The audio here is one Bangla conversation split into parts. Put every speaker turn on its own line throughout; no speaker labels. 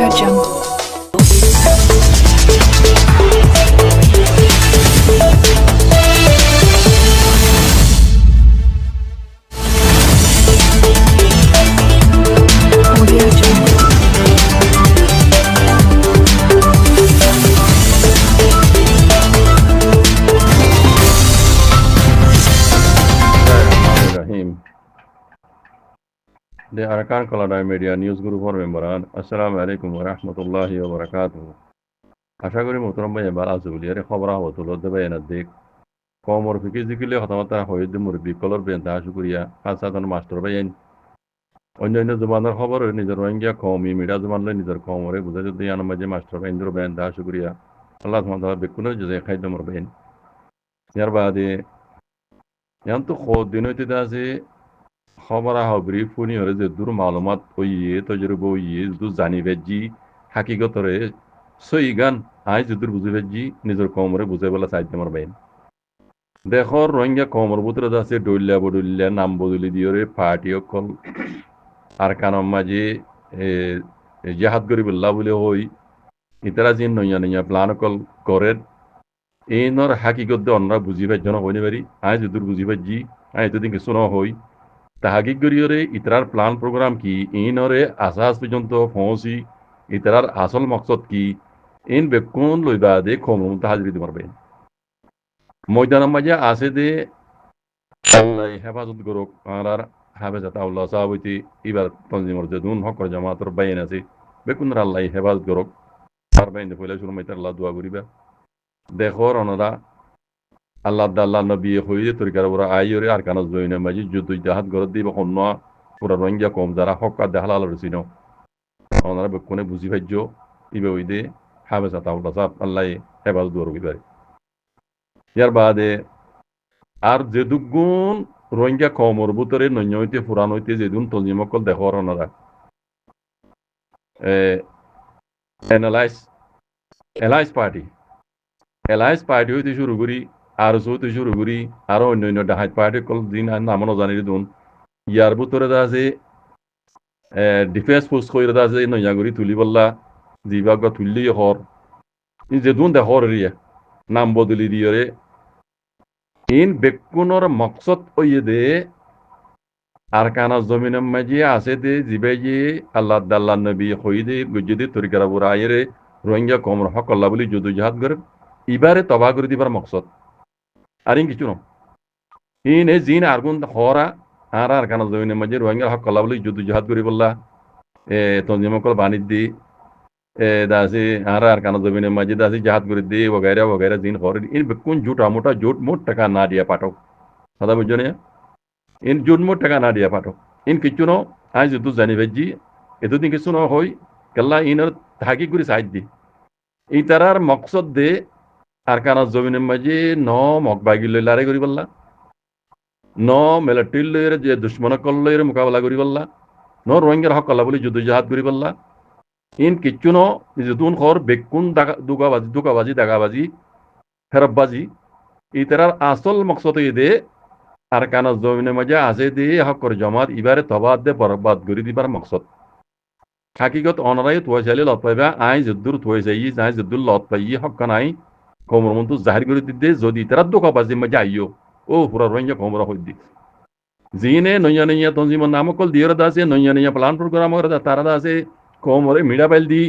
要
讲 The Arakan Colada Media News Group for Memberan. Assalamu alaikum wa rahmatullahi wa barakatuh. আশা করি মোহতরম ভাই এবার আছে বলি আরে খবর হতো লদ্দে ভাই না দেখ কমর ফিকে জিকিলে কথাবার্তা হইতে মুরব্বী কলর বেন তা শুকরিয়া পাঁচ সাতজন মাস্টার ভাই আইন অন্য অন্য জবানের খবর নিজের রোহিঙ্গা কমি মিডিয়া জবান লই নিজের কমরে বুঝা যদি আনার মাঝে মাস্টার ভাই ইন্দ্র বেন তা শুকরিয়া আল্লাহ তোমার বেকুনো যে খাদ্য মর বেন ইয়ার বাদে ইয়ান তো খোদ দিন হইতে আছে খবর হবরি ফুনি হরে যে দূর মালুমাত হইয়ে তজরুবা হইয়ে দু জানি বেজি হাকিগতরে সই গান আই যদুর বুঝে বেজি নিজের কমরে বুঝে বলা চাইতে আমার বাইন দেখর রোহিঙ্গা কমর বুতরে আছে ডইল্লা বডুল্লা নাম বদলি দিয়রে পার্টি অকল আর কানম মাঝে জাহাদ গরিবুল্লাহ বলে হই ইতারা যে নইয়া নইয়া প্লান অকল করে এইনর হাকিগত অনরা বুঝি পাই জন হইনি পারি আই যদুর বুঝি পাইজি আই এতদিন কিছু ন হই তাহাগিক গরিয়রে ইতরার প্লান প্রোগ্রাম কি ইনরে আসাস পর্যন্ত পৌঁছি ইতরার আসল মকসদ কি ইন বেকুন লইবা দে খমরম তাহাজরি দিমার বেন। ময়দানের মাঝে আছে দে হেফাজত করুক আর হাফেজাত আল্লাহ সাহাবতি ইবার তঞ্জিমর যে দুন হকর জামাতর বাইন আছে বেকুন আল্লাহ হেফাজত করুক আর বাইন ফলে শুরু মাইতার আল্লাহ দোয়া করিবা দেখর অনরা আল্লাহ আল্লাহ নবী হইয়ে তরিকার ওরা আইরে আর কানা জইনে মাঝি যুদ্ধ জাহাদ গরত দিব অন্য পুরা রোহিঙ্গা কম, যারা হক আর দেখাল আলো রসিন ওনারা বেকুনে বুঝি ভাজ্য ইবে ওই দে হাবে সাতা উল্টা সাপ আল্লাহ হেফাজত দৌড় পারে। ইয়ার বাদে আর যে দুগুণ রোহিঙ্গা কমর ভিতরে নন্য হইতে পুরান হইতে যেদুন তলজিমকল দেখর ওনারা analyse allies party. Allies party হইতে শুরু করি আর হইতে শুরু করি আরও অন্য অন্য ডাহাত পার্টি কল দিন নামনো জানি দুন ইয়ার ভিতরে আছে ডিফেন্স কইরে দা আছে নয়া করি তুলি বললা, জিবাগ তুললি হর। যে দুন দে হর রিয়া, নাম বদলি দিয়রে ইন বেকুনর মকসদ ওইয়ে দে, আর কানা জমিনের মাঝে আছে দে, জিবে যে আল্লাহ দাল্লা নবী হই দে গুজদি তরিকারা বুড়া আইরে রোহিঙ্গা কমর হক আল্লাহ বলি যদু জাহাদ করে, ইবারে তবা করে দিবার মকসদ। arinkichuno ini zin argun hora ara arkana zoine maje rohingya hak kalabli juddu jihad gori bolla e tonjima kol baniddi e dasi ara arkana zoine maje dasi jihad gori di wagaira wagaira zin hore in bikun juta mota jut mot taka na dia patok sada bujone in jut mot taka na dia patok in kichuno আজ যুদ্ধ জানি ভেজি এতদিন কিছু ন হই কেলা ইনর থাকি করে সাহায্য দি এই তারার মকসদ দে আর কানা জমিনের মাঝে ন মক বাগি লই লারে করি বললা ন মিলিটারি লইরে যে দুশ্মন কল লইরে মোকাবেলা করি বললা ন রোহিঙ্গার হক বলি যুদ্ধ জাহাদ করি বললা ইন কিচ্ছু ন যদুন খর বেকুন দুগাবাজি দুগাবাজি দাগাবাজি ফেরববাজি ই তারার আসল মকসদ ই দে আর কানা জমিনের মাঝে আছে দে হকর জমাত ইবারে তবাদ দে বরবাদ করি দিবার মকসদ হাকিগত অনরাই তুয়া চাইলে লত পাইবা আই যদ্দুর তুয়া চাই আই যদ্দুর লত পাই হক্কা নাই কোমর মন্তু জাহির করে দিতে, যদি তারা দোকা বাজি মজা আইও ও পুরা রোহিঙ্গা কোমর হই দি জিনে নইয়া নইয়া তঞ্জিমন নামকল দিয়র দাসে নইয়া নইয়া প্লান প্রোগ্রাম করে তারা দাসে কোমরে মিডা পাইল দি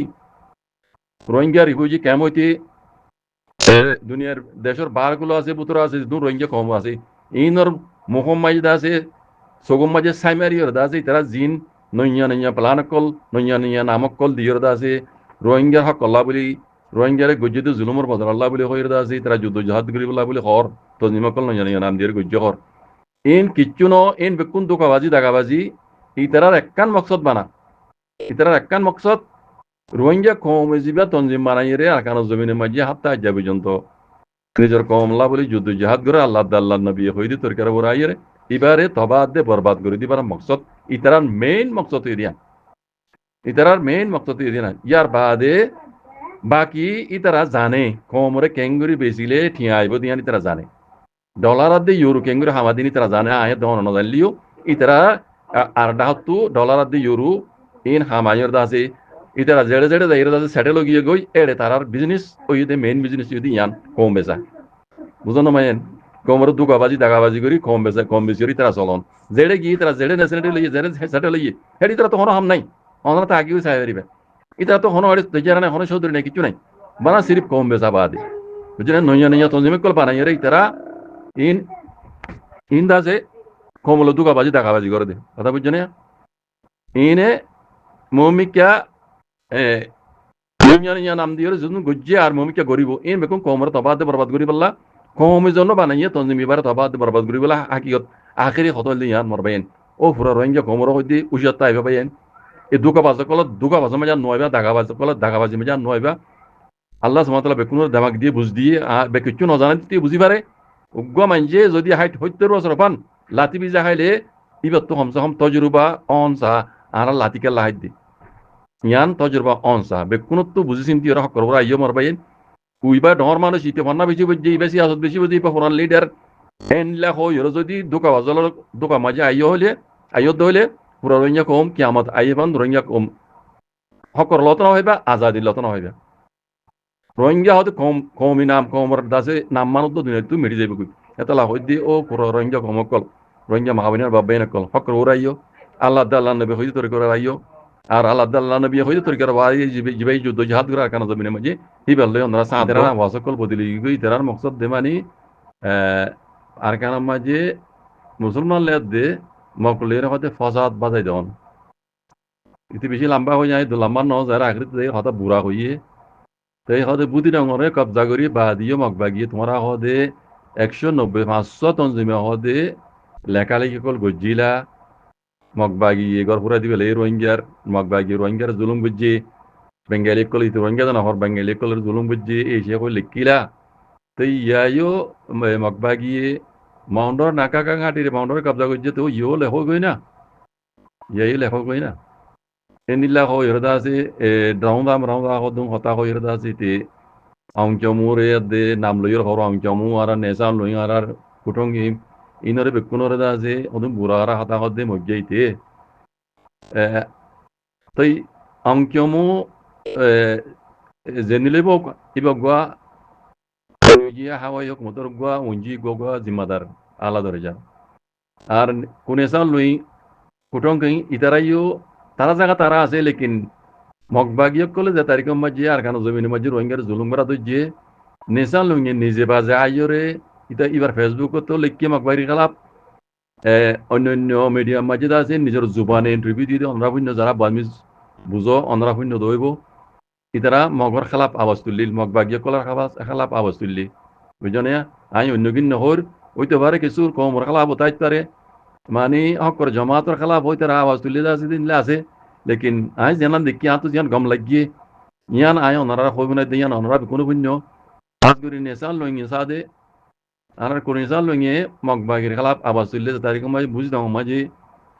রোহিঙ্গা রিফিউজি ক্যাম্প হইতে দুনিয়ার দেশের বারগুলো আছে বুতরা আছে দু রোহিঙ্গা কম আছে। ইনর মোহম মাঝে আছে সগম মাঝে সাইমারিয়র দাসে তারা জিন নইয়া নইয়া প্লান কল নইয়া নইয়া নামক কল দিয়র দাসে রোহিঙ্গার হক আল্লাহ বলি রোহিঙ্গারে গজ্জিত জুলুমর বদল আল্লাহ বলি হইর দাসে তারা যুদ্ধ জাহাদ করি বলা বলি হর তো নিমকল নইয়া নইয়া নাম দিয়ে গজ্জ হর ইন কিচ্ছু ন ইন বেকুন দোকাবাজি দাগাবাজি ই তারার একখান মকসদ বানা ই তারার একখান মকসদ রোহিঙ্গা কম জিবা তঞ্জিম বানাইরে আকানো জমিনের মাঝে হাত্তা আজ্জা পর্যন্ত নিজের কমলা বলি যুদ্ধ জাহাদ করে আল্লাহ আল্লাহ নবী হইদি তরকার বরাইরে এবারে তবাদ দে বরবাদ করে দিবার মকসদ ইতারার মেইন মকসদ এরিয়া ইতারার মেইন মকসদ এরিয়া ইয়ার বাদে বাকি ইতারা জানে, কমরে কেঙ্গুরি বেচিলে ঠিয়া আইব দিয়ানি তারা জানে। ডলার দে ইউরো কেঙ্গুরি হামাদিনি তারা জানে আহে দহন নজানলিও ইতারা আর ডাহতু ডলার দে ইউরো, ইন হামায়র দাসে। ইতারা জেড়ে জেড়ে যাই এরা সেটেল গিয়ে গই, এড়ে তারার বিজনেস ওই যে মেইন বিজনেস যদি ইয়ান, কম বেচা। বুঝনো মায়েন? কমর দুগাবাজি, দাগাবাজি করি, কম বেচা, কম বেশি করি তারা চলন। জেড়ে গিয়ে তারা জেড়ে নেসেটে লইয়ে, জেড়ে সেটেল লইয়ে হেডি তারা তো হনো হাম নাই। অনরা তো আগেও চাই পারিবে ইতারা তো হনো দেখার নাই হনো চৌধুরী নাই কিছু নাই বানা সিরিফ কম বেচা বাদে বুঝলেন নইয়া নইয়া তঞ্জিমে কল বানাই রে ইতারা ইন ইন দাসে কমলো দুগাবাজি দাগাবাজি করে দে কথা বুঝছ না ইনে মমিকা দুনিয়া নাম দিয়ে যখন গজ্জে আর মমিকা গরিব ইন বেকুম কমর তবাদ বরবাদ করি বললা কমি জন্য বানাইয়ে তঞ্জিম এবার তবাদ বরবাদ করি বলা হাকিগত আখেরি হতল দিয়ে ইয়ান মরবাইন ও ফুরা রোহিঙ্গা কমর হইতে উজাত আইবা বাইন এই দুকা বাজ কল দুকা বাজ মজা নয়বা দাগা বাজ কল দাগা বাজি মজা নয়বা আল্লাহ সুমাতালা বেকুনোর দামাক দিয়ে বুঝ দিয়ে বেকিচ্ছু নজানা দিয়ে বুঝি পারে। উগ্র মানজে যদি হাইট সত্তর বছর পান, লাতি বিজা খাইলে ইবার তো হমসা হম তজরুবা অন সাহা আর লাতি কেলা হাইট দি। ইয়ান তজরুবা অন সাহা বেকুনত তো বুঝি চিন্তি ওরা করব আইয় মরবাইন। উইবা ডর মানুষ ইতে ফন্না বেশি বুঝছে বেশি আসত বেশি বুঝি ইবা ফোরান লিডার। এনলা হই ওরা যদি দোকা বাজল দোকা মাঝে আইয় হলে আইয়ত হলে রোহিঙ্গা কম কিয়ামত আইবান রোহিঙ্গা কম। হকর লতনা হইবা আজাদি লতনা হইবা। রোহিঙ্গা হতে কম কমি নাম কমর দাসে নাম মানত তো দুনিয়া তুই মেরি যাবে কই। এতলা হই দি ও পুরো রোহিঙ্গা কম কল রোহিঙ্গা মাহাবিনার বাবাইন কল হকর ওরাইও আল্লাহ আল্লাহ নবী হইতে তোর করে আর আল্লাহ আল্লাহ নবী হইতে তোর করে বাই জিবে জিবে যুদ্ধ জিহাদ করা কানা জমিনে মাঝে। হি বললে ওনারা সাদেরা ওয়াসকল বদলি গই তেরার মকসদ দে মানি আর কানা মাঝে মুসলমান লেদ দে মকলের হতে ফসাদ বাজাই দেওয়ান ইতি বেশি লম্বা হয়ে যায় লম্বা ন যারা আকৃতি হতা বুড়া হইয়ে তাই হদে বুদ্ধি ডাঙরে কবজা করি বা দিয়ে মগবা গিয়ে তোমার হদে একশো নব্বই পাঁচশো তঞ্জিমে হদে লেখালেখি কল গজ্জিলা মগবা গিয়ে গড় ফুরা দিবে এই রোহিঙ্গার মগবা গিয়ে রোহিঙ্গার জুলুম বুঝছে বেঙ্গালি কল ইতি রোহিঙ্গা জানা হর বেঙ্গালি কলের জুলুম বুঝছে এই সে লিখিলা। তো ইয়াইও মগবা মাউণ্ডৰ নাকাকা ঘাটিৰে মাউণ্ডৰ কাবজা কৰি যেতিয়া ইও লেখক হয় না। ইয়ে লেখক হয় না। এই নীলা হৈ হেৰা আছে, এ ড্ৰাউদাম ৰাউদা কদম হতাশ হৈ হেৰা আছে, তে আংচমুৰ ইয়াতে নাম লৈ ৰখৰ আংচমু আৰু, নেচা লৈ আৰু কুটংগিম ইনৰে বেকুণৰ এটা আছে, অদম বুঢ়া হাৰা হতাশত দে মজ্জাই তে। এ, তই আংচমু এ জেনিলে বা, কিবা গোৱা ইয়া হাওয়া yok motor gwa unji gogwa zimadar ala দরজা আর কুনেসান লুই কুটং কই ইতারাইও তারা জায়গা তারা আছে, লেকিন মগবাগিয়ক কলে যে তারিখ মাঝে, আর কানো জমিনের মাঝে রোহিঙ্গার জুলুম করা দইছে নেশান লুঙ্গে নিজে বাজে আইয়রে, ইতা এবার ফেসবুকত লিখি মগবাগি খালাপ। অন্য অন্য মিডিয়ার মাঝে আছে, নিজের জুবানে ইন্টারভিউ দিয়ে অনরা শূন্য যারা বামিজ বুঝো অনরা শূন্য দইব ইতারা মগর খালাপ আওয়াজ তুললি মগবাগিয়ক কলার খাবাস খালাপ আওয়াজ তুললি বুঝনে আই অন্য কিন নহর হইতে পারে কিছু কমর খালাপ হতাইতে পারে মানে হকর জমাতর খেলা বই তারা আওয়াজ তুলে আছে দিন আছে লেকিন আই জানান দেখি আতো জিয়ান গম লাগিয়ে ইয়ান আয় অনারা হইব না দিয়ান অনারা কোনো পুণ্য আজ করি নেশান লইঙে সাদে আর কোন নেশান লইঙে মগবাগির খেলাপ আওয়াজ তুললে তারিখ মাঝে বুঝতাম মাঝে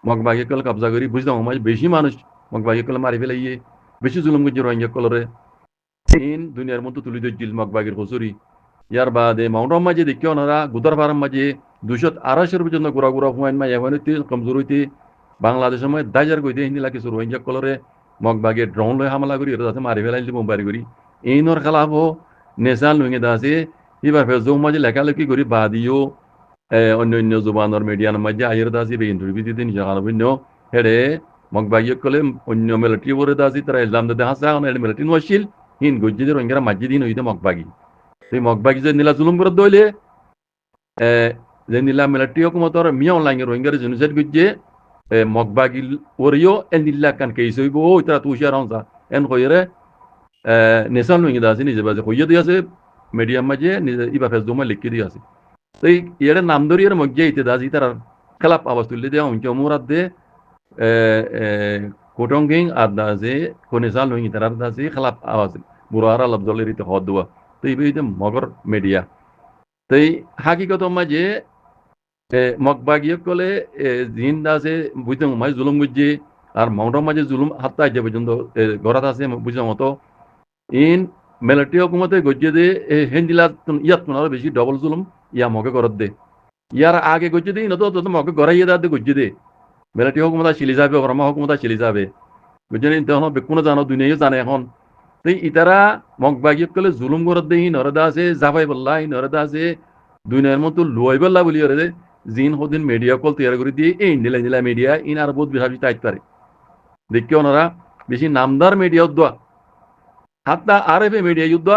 মগবাগি কল কবজা করি বুঝতাম মাঝে বেশি মানুষ মগবাগি কল মারি ফেলাইয়ে বেশি জুলুম করছে রোহিঙ্গা কলরে ইন দুনিয়ার মতো তুলি দিচ্ছিল মগবাগির কচুরি ইয়ার বাদে মাউন্টন মাঝে দেখি ওনারা গুদার ফার্ম মাঝে দুশো আড়াইশোর পর্যন্ত ঘোরা ঘোরা হুমায়ুন মাই এমন কমজোর হইতে বাংলাদেশের মধ্যে দাইজার কইতে হিন্দি লাগে কিছু রোহিঙ্গা কলরে মগবাগে ড্রোন লই হামলা করি এটা যাতে মারি ফেলাই দিব বাড়ি করি। এই নর খেলাব নেশাল লুঙে দাসে। এবার জৌ মাঝে লেখালেখি করি বাদিও অন্য অন্য জুবানোর মিডিয়ার মাঝে আইয়ের দাসি বে ইন্টারভিউ দিতে নিজে খারাপ হেডে মগবাগিয়ে কলে অন্য মিলিটারি বলে দাসি তারা ইসলাম দে হাসা মিলিটারি নছিল হিন গজ্জিদের রোহিঙ্গারা মাঝে দিন হইতে মগবাগি সেই মগবাগি যে নীলা জুলুম করে দইলে যে নীলা মিলিটারি হুকুমতর মিয়া অনলাইন রোহিঙ্গার জেনোসাইড গজ্জে মগবাগিল ওরিও en illa kan kayso go itra tu sharanza en khoyre nesan lo ingida asini jeba khoye dia se media maje iba fes doma likki dia ase তো এর নাম ধরি এর মধ্যে ইতে দাজি তার খেলাপ আওয়াজ তুললে দেওয়া উনকে মুরাদ দে দাজে কোনেসাল হইং তার দাজি খেলাপ আওয়াজ বুড়ারা লব্দলের ইতে হদ দেওয়া তো ইবে মগর মিডিয়া তো হাকিকত মাঝে মগবাগিয়ে কলে জিন আছে বুঝতাম জুলুম বুঝছে আর মাউন্টের মাঝে জুলুম হাতটা আছে পর্যন্ত ঘরাত আছে বুঝলাম মতো ইন মিলিটারি হুকুমতে গজ্জে দে হেন্দিলা ইয়াত আরও বেশি ডবল জুলুম ইয়া মগে ঘরত দে ইয়ার আগে গজ্জে দে ইনত মগে ঘরাইয়ে দা দে গজ্জে দে মিলিটারি হুকুমতা চিলি যাবে রমা হুকুমতা চিলি যাবে। বুঝছেন তখন বেকুনো জানো দুনিয়াও জানে এখন। ইতারা মগবাগি কলে জুলুম করে দেই নরদা আছে জাফাই বল্লা নরদা আছে। দুনিয়ার মতো লুয়াই বল্লা বলি ওরে জিন হদিন মিডিয়া কল তৈরি করে দিয়ে, এই নিলা নিলা মিডিয়া ইন আর বহুত বেশি তাইত পারে দেখি ওনারা বেশি নামদার মিডিয়া দোয়া হাত্তা আর এফ মিডিয়া যুদ্ধ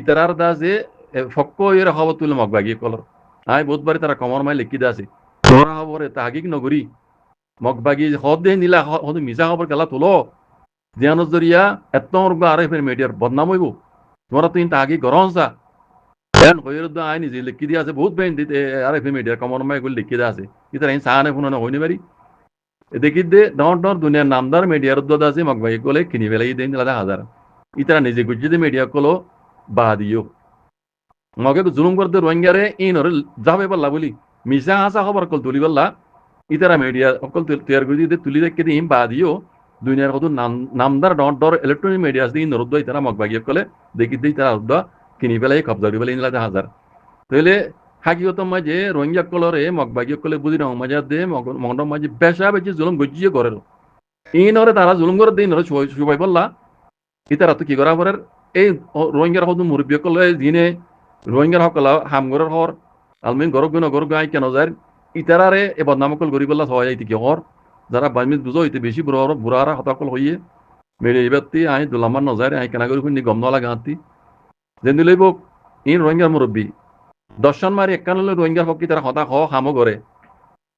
ইতারার দা যে ফক্ক এর খবর তুলে মগবাগি কলর আই বহুতবারে তারা কমর মাই লিখি দা আছে। তোরা খবরে তাহাকিক নগরী মগবাগি হদ দে নিলা হদ মিছা খবর গেলা তুলো। জিয়ানো জরিয়া এত আর এফ মিডিয়ার বদনাম হইব তোমরা তুই তাহাকি গরম সা দেন হইর দা আই নিজে লিখি দিয়া আছে, বহুত বেন দিতে আর এফ মিডিয়ার কমর মাই গুলি লিখি দা আছে। ইতারা ইন সাহানে ফোন হইনি পারি দেখি দে ডর ডর দুনিয়ার নামদার মিডিয়ার উদ্যোগ আছে মগবাগি কলে কিনি বেলাই দেন দিলা হাজার ইতারা নিজে গুজিতে মিডিয়া কলো বা দিও মগে জুলুম করতে রোহিঙ্গারে ইনরে যাবে পাল্লা বলি। মিশা হাসা খবর কল তুলি পাল্লা। ইতারা মিডিয়া অকল তৈয়ার করে দিতে তুলি দেখে দিম বা দিও দুনিয়ার কত নাম নামদার ডর ইলেকট্রনিক মিডিয়া আছে ইন রুদ্দ ইতারা মগবাগিয়ে কলে দেখি দিই তারা রুদ্দ কিনি পেলাই কবজা করি পেলাই ইনলা হাজার তাহলে হাকিগত মাঝে রোহিঙ্গা কলরে মগবাগিয়ে কলে বুঝি রং মাঝে দে মগন মাঝে বেশা বেশি জুলুম গজিয়ে করে ইনরে তারা জুলুম করে দিন সুবাই পাল্লা। ইতারা তো কি করা পরে এই রোহিঙ্গার হতো মুরব্বী কলে দিনে রোহিঙ্গার সকল হামগরের হর আলমিন গরক গুণ গরক গাই কেন যায় ইতারারে এ বদনামকল গরি বললা সবাই যাইতে কি হর। যারা বামিত বুঝো হইতে বেশি বুড়া বুড়ারা হতাকল হইয়ে। মেরে এবারতি আই দুলামান নজারে আই কেনা করি শুনি গম নলা গাঁতি যেন দিলেই বোক ইন রোহিঙ্গার মুরব্বী। দর্শন মারি একান হলে রোহিঙ্গার পক্ষে তারা হতা হ হামো করে।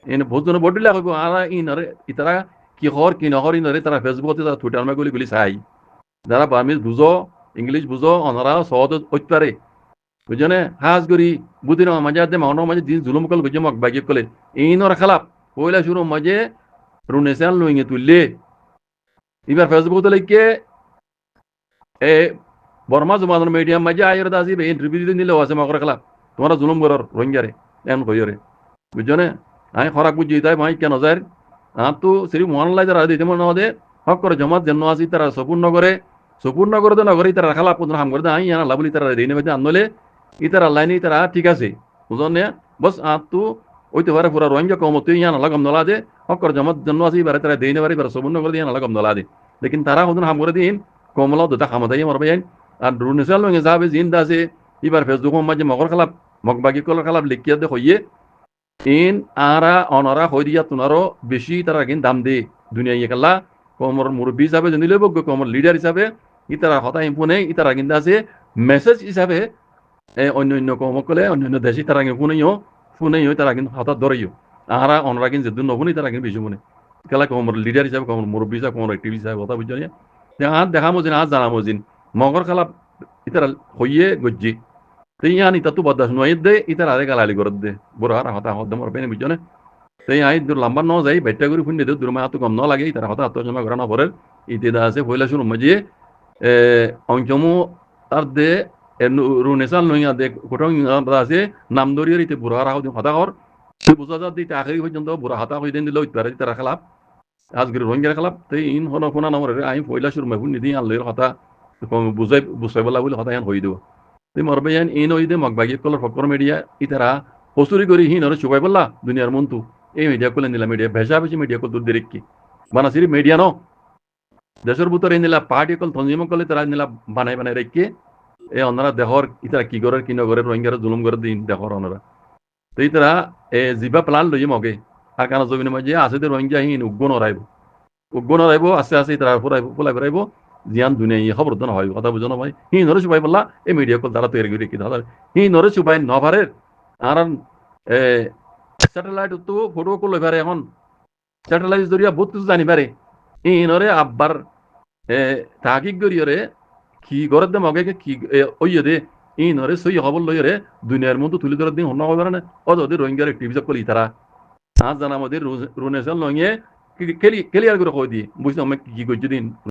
এনে বহুত জন বডিলা কইব আর ইনরে, ইতারা কি হর, কি নহর, ইনরে তারা ফেসবুকতে তারা টুইটার মে গুলি গুলি চাই। যারা বামিজ বুঝো ইংলিশ বুঝো অনারা সহজ হইতে বুঝনে? হাজ করি বুদিন মাঝে আদে মাউন মাঝে দিন জুলুম কল, বুঝে মক বাগিয়ে কলে। ইনর খালাপ। পয়লা শুরু মাঝে রুনেসান লইঙে তুললে। এবার ফেসবুক তো লিখে এ বর্মা জমানোর মিডিয়াম মাঝে আয়ের দাসি বে ইন্টারভিউ দিতে নিলে আছে মকর খালাপ। তোমরা জুলুম করর রোহিঙ্গারে এমন কইরে বুঝনে? আমি খরাক বুঝি তাই মাই কেন যায় আর তো সেরি মন লাই তারা দিতে মনে হদে হক করে জমাত জন্ম আসি তারা সপুর নগরে সপুর নগরে তো নগরে তারা খালাপ, কোন হাম করে আনা লাবলি তারা দিনে বেদে আনলে ইতার আল্লাহ নেই তারা ঠিক আছে বুঝনে বস আর তো ওইতে পারে পুরা রোহিঙ্গা কমতে ইয়ান লাগম নলা দে। হকর জমত জন্ম আসি বারে তারা দেইনে বারে বারে সবুন করে ইয়ান লাগম নলা দে। লেকিন তারা হদন হাম করে দিন কমলা দুটা খামাদাই মরবে আইন আর রুনেসাল লঙ্গে যাবে জিন দাসে এবার ফেসবুক মাঝে মগর খালাপ, মগবাগি কলর খালাপ, লিখিয়া দে হইয়ে, ইন আরা অনরা হই দিয়া তুনারও বেশি তারা কিন দাম দে, দুনিয়া ইয়ে কাল্লা কমর মুরব্বী হিসাবে জানিলে বগ্য কমর লিডার হিসাবে, ইতারা হতা ইম্পুনে ইতারা কিন্তু আছে মেসেজ হিসাবে অন্য অন্য কমকলে অন্য অন্য দেশে তারা শুনেও শুনেও তারা কিন্তু হঠাৎ ধরেও আহারা অনরা কিন্তু যেদিন নশুনি তারা কিন্তু বেশি শুনে কেলা কমর লিডার হিসাবে কমর মুরব্বী হিসাবে কমর অ্যাক্টিভ হিসাবে কথা বুঝছ না? হাত দেখা মজিন হাত জানা মজিন। মগর খালা ইতারা হইয়ে গজ্জি। তেই আন ইতা তো বদাস নয় দে ইতারা আরে গালালি করে দে। বড় হারা হতা হদ্দ মর পেনে বুঝছ না? তেই আই দূর লম্বা ন যাই বেটটা করে ফুন্ডে দে দূর হাত কম ন লাগে ইতারা হতা জমা করা না পরে ইতে দা আছে পয়লা শুরু মজিয়ে অঞ্চমু তার দে রুনেসাল নইয়া দে কোটং আছে নাম দরিয়ার ইতে বুড়া হারা হতা কর সে বুঝা যা দিতে আখেরি পর্যন্ত বুড়া হাতা হয়ে দেন দিল ইতারা ইতারা খালাপ আজকের রোহিঙ্গার খালাপ তাই ইন হন ফোনা নামরে আমি পয়লা শুরু মেহুন নিদি আনলে হতা। বুঝাই বুঝাই বলা বলে হতা ইয়ান হই দিব। তুই মরবে ইয়ান ইন হই দে মগবাগি কলর ফকর মিডিয়া ইতারা হসুরি করি হিন আর চুবাই বললা দুনিয়ার মন্তু এই মিডিয়া কলে নিলা মিডিয়া ভেসা বেশি মিডিয়া কল দূর কি? বানা সিরি মিডিয়া ন? দেশের ভিতরে নিলা পার্টি কল তঞ্জিম কলে তারা নিলা বানাই বানাই রেখে এ অনারা দেহর ইতারা কি করে কি নগরে রোহিঙ্গার জুলুম করে দিন দেহর অনারা তো ইতারা এ জিবা প্লান লই মগে আর কারণ জমিনের মাঝে আছে রোহিঙ্গা হিন উগ্র নরাইব উগ্র নরাইব আস্তে আস্তে তারা ফুরাইব ফুলাই ফুরাইব জিয়ান দুনিয়া ইয়ে খবর না হয় কথা বুঝো না ভাই হি নরে সুবাই বললা এই মিডিয়া কল তারা তৈরি করে কি দাদা হি নরে সুবাই নভারে আর এ স্যাটেলাইট তো ফটো কল লই পারে এখন। স্যাটেলাইট জরিয়া বহুত কিছু জানি পারে ই নরে আব্বার এ, তাহাকিক গরিয়রে কি করে দে মগে কি ওইয়ে দে ই নরে সই খবর লইরে দুনিয়ার মধ্যে তুলি ধরে দিন হন্য হবে না অদ ওদের রোহিঙ্গার টিভি কলি তারা। আজ জানা আমাদের রুনেশন লঙিয়ে আর করে কই দিয়ে বুঝলাম কি করছি দিন।